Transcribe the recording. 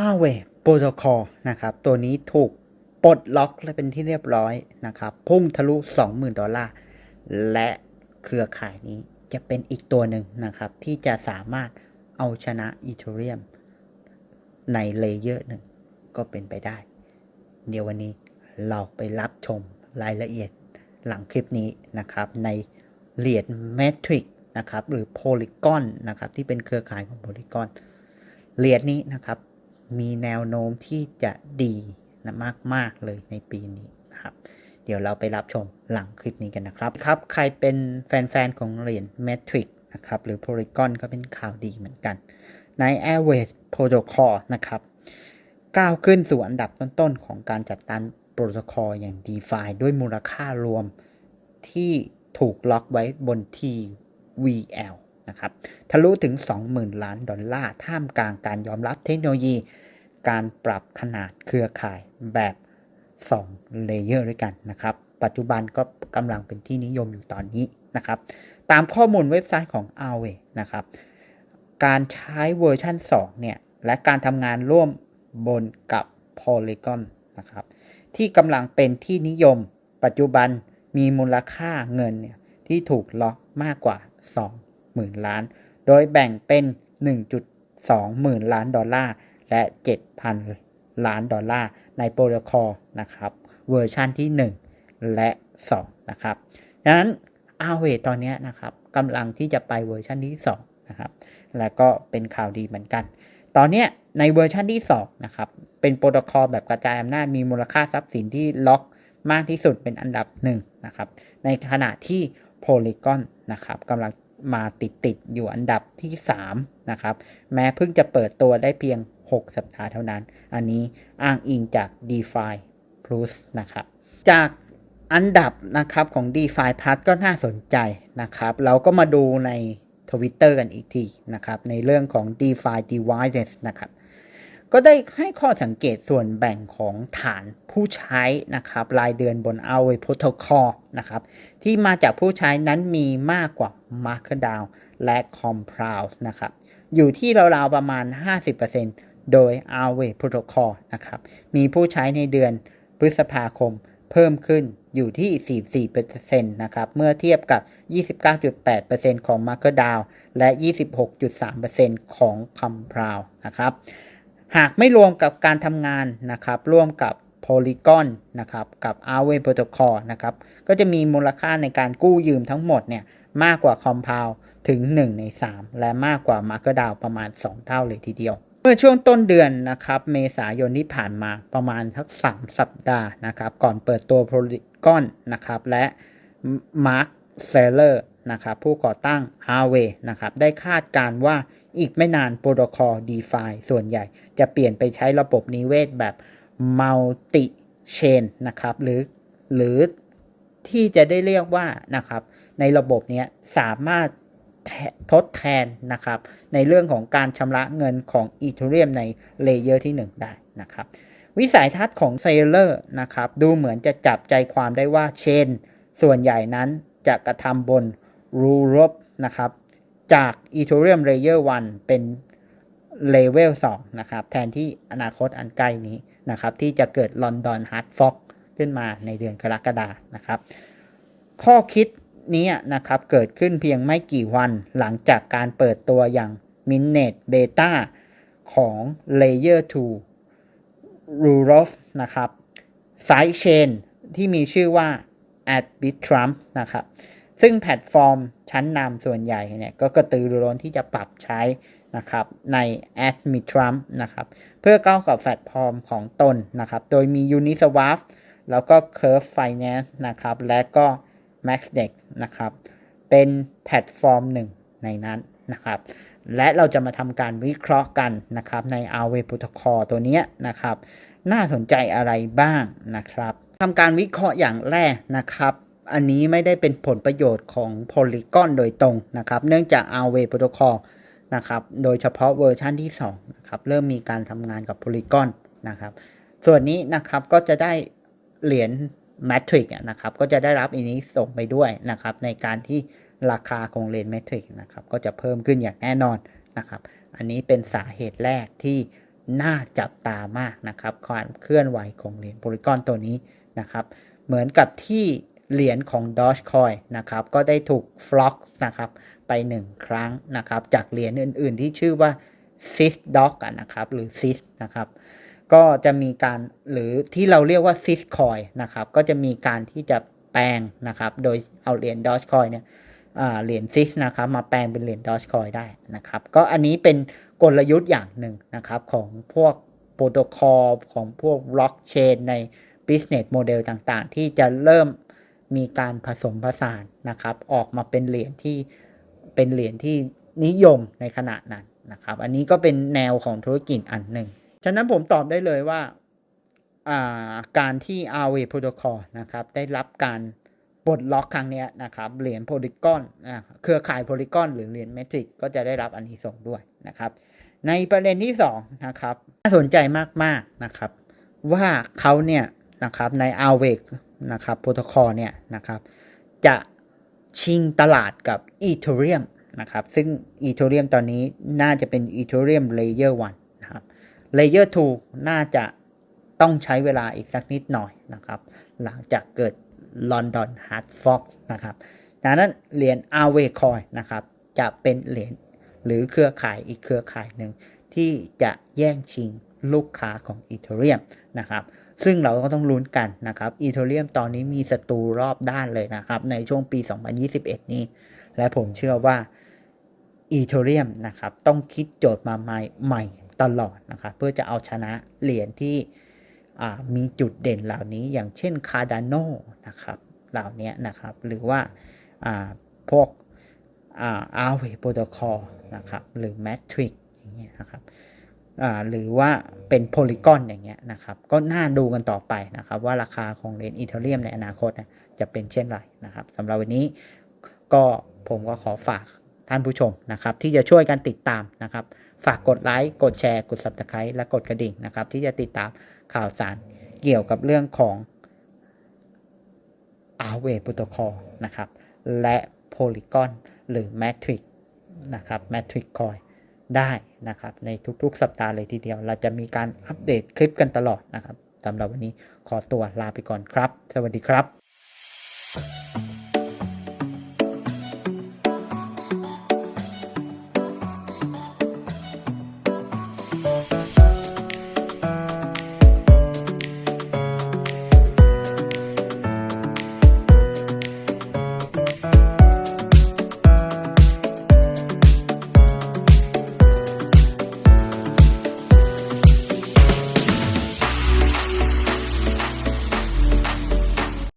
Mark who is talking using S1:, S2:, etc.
S1: a w a y Protocol นะครับ ตัวนี้ถูกปลดล็อกและเป็นที่เรียบร้อยนะครับ พุ่งทะลุ 20,000 ดอลลาร์ และเครือข่ายนี้จะเป็นอีกตัวหนึ่งนะครับ ที่จะสามารถเอาชนะอีเทเรียมในเลเยอร์หนึ่งก็เป็นไปได้ เดี๋ยววันนี้เราไปรับชมรายละเอียดหลังคลิปนี้นะครับ ในเหรียญแมทริกนะครับ หรือโพลิกอนนะครับ ที่เป็นเครือข่ายของโพลิกอนเหรียญนี้นะครับ มีแนวโน้มที่จะดีนะมาก ๆ เลยในปีนี้นะครับ เดี๋ยวเราไปรับชมหลังคลิปนี้กันนะครับ ครับ ใครเป็นแฟน ๆ ของเหรียญ Matrix นะครับ หรือ Polygon ก็เป็นข่าวดีเหมือนกัน ใน Airways Protocol นะครับ ก้าวขึ้นสู่อันดับต้น ๆ ของการจัดตั้งโปรโตคอลอย่าง DeFi ด้วยมูลค่ารวมที่ถูกล็อกไว้บน TVL นะครับ ทะลุถึง 20,000 ล้านดอลลาร์ ท่ามกลางการยอมรับเทคโนโลยี การปรับขนาดเครือข่ายแบบ2เลเยอร์ด้วยกันนะครับ ปัจจุบันก็กำลังเป็นที่นิยมอยู่ตอนนี้นะครับ ตามข้อมูลเว็บไซต์ของ a w a y นะครับ การใช้เวอร์ชัน2เนี่ย และการทำงานร่วมบนกับ Polygon นะครับ ที่กำลังเป็นที่นิยม ปัจจุบันมีมูลค่าเงินเนี่ยที่ถูกล็อกมากกว่า 20,000 ล้าน โดยแบ่งเป็น 1.2 หมื่นล้านดอลลาร์ และ 7,000 ล้านดอลลาร์ในโปรโตคอลนะครับเวอร์ชันที่ 1 และ 2 นะครับดังนั้นอาเวตอนนี้นะครับกำลังที่จะไปเวอร์ชันที่ 2 นะครับ และก็เป็นข่าวดีเหมือนกัน ตอนนี้ในเวอร์ชันที่ 2 นะครับ เป็นโปรโตคอลแบบกระจายอำนาจมีมูลค่าทรัพย์สินที่ล็อกมากที่สุดเป็นอันดับ 1 นะครับ ในขณะที่ Polygon นะครับกำลังมาติดติดอยู่อันดับที่ 3 นะครับ แม้เพิ่งจะเปิดตัวได้เพียง 6 สัปดาห์เท่านั้น อันนี้อ้างอิงจาก DeFi Plus นะครับ จากอันดับนะครับของ DeFi Plus ก็น่าสนใจนะครับ เราก็มาดูใน Twitter กันอีกทีนะครับ ในเรื่องของ DeFi Devices นะครับ ก็ได้ให้ข้อสังเกตส่วนแบ่งของฐานผู้ใช้นะครับรายเดือนบน a w a y Protocol นะครับ ที่มาจากผู้ใช้นั้นมีมากกว่า MakerDAO และ Compound นะครับ อยู่ที่ราวๆประมาณ 50% โดย a w a y Protocol นะครับ มีผู้ใช้ในเดือนพฤษภาคมเพิ่มขึ้นอยู่ที่ 44%นะครับ เมื่อเทียบกับ 29.8%ของ MakerDAO และ 26.3%ของ Compound นะครับ หากไม่รวมกับการทำงานนะครับ ร่วมกับ Polygon นะครับ กับ a w a y Protocol นะครับ ก็จะมีมูลค่าในการกู้ยืมทั้งหมดเนี่ยมากกว่า Compound ถึง 1 ใน 3 และมากกว่า MakerDAO ประมาณ 2 เท่าเลยทีเดียว เมื่อช่วงต้นเดือนนะครับเมษายนที่ผ่านมาประมาณสัก3สัปดาห์นะครับก่อนเปิดตัว Polygon นะครับและ Mark s e l l e r นะครับผู้ก่อตั้ง a w a y นะครับได้คาดการว่าอีกไม่นานโปรโตคอล DeFi ส่วนใหญ่ จะเปลี่ยนไปใช้ระบบนิเวศแบบ Multi Chain นะครับหรือหรือที่จะได้เรียกว่านะครับในระบบนี้สามารถ ทดแทนนะครับ ในเรื่องของการชำระเงินของ Ethereum ในเลเยอร์ที่ 1 ได้นะครับ วิสัยทัศน์ของเซลเลอร์นะครับ ดูเหมือนจะจับใจความได้ว่าเชน ส่วนใหญ่นั้นจะกระทำบน r u r o p นะครับ จาก Ethereum Layer 1เป็น Level 2นะครับ แทนที่อนาคตอันใกล้นี้นะครับ ที่จะเกิด London Hard Fork ขึ้นมาในเดือนกรกฎานะครับ ข้อคิด นี้นะครับเกิดขึ้นเพียงไม่กี่วันหลังจากการเปิดตัวอย่าง Minnet Beta ของ Layer 2 r u r o f นะครับ Side Chain ที่มีชื่อว่า Arbitrum นะครับซึ่งแพลตฟอร์มชั้นนำส่วนใหญ่เนี่ยก็กระตือรือร้นที่จะปรับใช้นะครับใน Arbitrum นะครับเพื่อก้าวกับแพลตฟอร์มของตนนะครับโดยมี Uniswap แล้วก็ Curve Finance นะครับและก็ MaxDex นะครับ เป็นแพลตฟอร์มหนึ่งในนั้นนะครับ และเราจะมาทำการวิเคราะห์กันนะครับใน a w a y Protocol ตัวนี้นะครับ น่าสนใจอะไรบ้างนะครับทำการวิเคราะห์อย่างแรกนะครับอันนี้ไม่ได้เป็นผลประโยชน์ของ Polygon โดยตรงนะครับ เนื่องจาก a w a y Protocol นะครับ โดยเฉพาะเวอร์ชันที่2นะครับ เริ่มมีการทำงานกับ Polygon นะครับ ส่วนนี้นะครับก็จะได้เหรียญ Matrix นะครับก็จะได้รับอันนี้ส่งไปด้วยนะครับในการที่ราคาของเหรียญ Matrix นะครับก็จะเพิ่มขึ้นอย่างแน่นอนนะครับอันนี้เป็นสาเหตุแรกที่น่าจับตามากนะครับความเคลื่อนไหวของเหรียญโพลีกอนตัวนี้นะครับเหมือนกับที่เหรียญของ Dogecoin นะครับก็ได้ถูกฟล็อกนะครับไปหนึ่งครั้งนะครับจากเหรียญอื่นๆที่ชื่อว่า Sys Dog อะนะครับหรือ Sys นะครับ ก็จะมีการหรือที่เราเรียกว่า Sys Coin นะครับ ก็จะมีการที่จะแปลงนะครับ โดยเอาเหรียญ Dogecoin เนี่ยเหรียญ Sys นะครับ มาแปลงเป็นเหรียญ Dogecoin ได้นะครับ ก็อันนี้เป็นกลยุทธ์อย่างหนึ่งนะครับ ของพวกโปรโตคอลของพวกบล็อกเชนใน business model ต่างๆ ที่จะเริ่มมีการผสมผสานนะครับ ออกมาเป็นเหรียญที่เป็นเหรียญที่นิยมในขณะนั้นนะครับ อันนี้ก็เป็นแนวของธุรกิจอันหนึ่ง ฉะนั้นผมตอบได้เลยว่าาการที่ r w a Protocol นะครับ ได้รับการปลดล็อกครั้งนี้นะครับ เหรียญโพลีกอนเครือข่ายโพลีกอนหรือเหรียญเมทริกก็จะได้รับอันนี้ส่งด้วยนะครับ ในประเด็นที่2นะครับน่าสนใจมากๆนะครับ ว่าเขาเนี่ยนะครับใน r w a นะครับโปรโตคอลเนี่ยนะครับ จะชิงตลาดกับ Ethereum นะครับ ซึ่ง Ethereum ตอนนี้น่าจะเป็น Ethereum Layer 1นะครับ Layer 2น่าจะต้องใช้เวลาอีกสักนิดหน่อยนะครับ หลังจากเกิด London Hard Fork นะครับดังนั้นเหรียญ a r w a y Coin นะครับจะเป็นเหรียญหรือเครือข่ายอีกเครือข่ายหนึ่งที่จะแย่งชิงลูกค้าของ Ethereum นะครับซึ่งเราก็ต้องลุ้นกันนะครับ Ethereum ตอนนี้มีศัตรูรอบด้านเลยนะครับ ในช่วงปี 2021 นี้ และผมเชื่อว่า Ethereum นะครับต้องคิดโจทย์มาใหม่ใหม่ ตลอดนะครับเพื่อจะเอาชนะเหรียญที่มีจุดเด่นเหล่านี้อย่างเช่น Cardano นนะครับเหล่านี้นะครับหรือว่าพวกอา Aave Protocol นะครับหรือ Matrix อย่างเงี้ยนะครับหรือว่าเป็นโพลีกอนอย่างเงี้ยนะครับก็น่าดูกันต่อไปนะครับว่าราคาของเหรียญอีเทเรียมในอนาคตนะจะเป็นเช่นไรนะครับสำหรับวันนี้ก็ผมก็ขอฝากท่านผู้ชมนะครับที่จะช่วยกันติดตามนะครับ ฝากกดไลค์กดแชร์กด subscribe และกดกระดิ่งนะครับ ที่จะติดตามข่าวสารเกี่ยวกับเรื่องของ a r w a y Protocol นะครับ และ Polygon หรือ Matrix นะครับ Matrix Coin ได้นะครับ ในทุกๆ สัปดาห์เลยทีเดียว เราจะมีการอัปเดตคลิปกันตลอดนะครับสำหรับวันนี้ขอตัวลาไปก่อนครับ สวัสดีครับ